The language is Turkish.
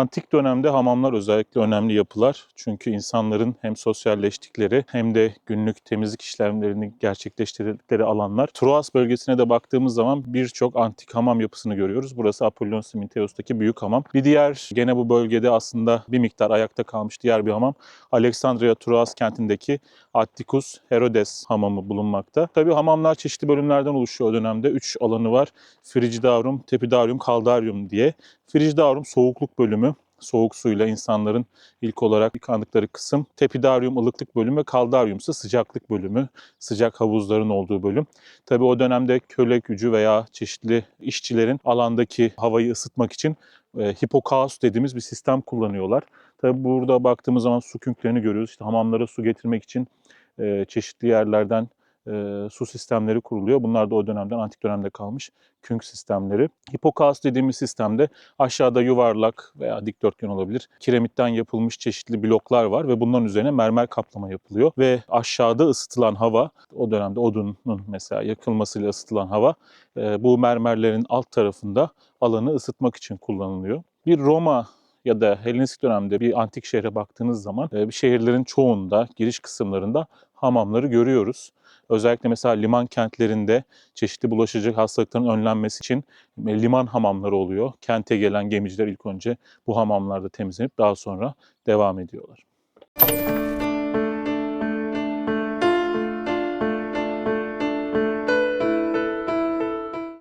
Antik dönemde hamamlar özellikle önemli yapılar. Çünkü insanların hem sosyalleştikleri hem de günlük temizlik işlemlerini gerçekleştirdikleri alanlar. Troas bölgesine de baktığımız zaman birçok antik hamam yapısını görüyoruz. Burası Apollon Siminteos'taki büyük hamam. Bir diğer gene bu bölgede aslında bir miktar ayakta kalmış diğer bir hamam Alexandria Troas kentindeki Atticus Herodes hamamı bulunmakta. Tabii hamamlar çeşitli bölümlerden oluşuyor o dönemde. Üç alanı var. Frigidarum, Tepidarium, Kaldarium diye. Frigidarum soğukluk bölümü. Soğuk suyla insanların ilk olarak yıkandıkları kısım. Tepidarium ılıklık bölümü ve Kaldarium ise sıcaklık bölümü. Sıcak havuzların olduğu bölüm. Tabii o dönemde köle gücü veya çeşitli işçilerin alandaki havayı ısıtmak için e, hipokaus dediğimiz bir sistem kullanıyorlar. Tabii burada baktığımız zaman su künklerini görüyoruz. İşte hamamlara su getirmek için e, çeşitli yerlerden e, su sistemleri kuruluyor. Bunlar da o dönemden, antik dönemde kalmış künk sistemleri. Hipokaus dediğimiz sistemde aşağıda yuvarlak veya dikdörtgen olabilir. Kiremitten yapılmış çeşitli bloklar var ve bunların üzerine mermer kaplama yapılıyor. Ve aşağıda ısıtılan hava, o dönemde odunun mesela yakılmasıyla ısıtılan hava e, bu mermerlerin alt tarafında alanı ısıtmak için kullanılıyor. Bir Roma ya da Helenistik dönemde bir antik şehre baktığınız zaman şehirlerin çoğunda, giriş kısımlarında hamamları görüyoruz. Özellikle mesela liman kentlerinde çeşitli bulaşıcı hastalıkların önlenmesi için e, liman hamamları oluyor. Kente gelen gemiciler ilk önce bu hamamlarda temizlenip daha sonra devam ediyorlar.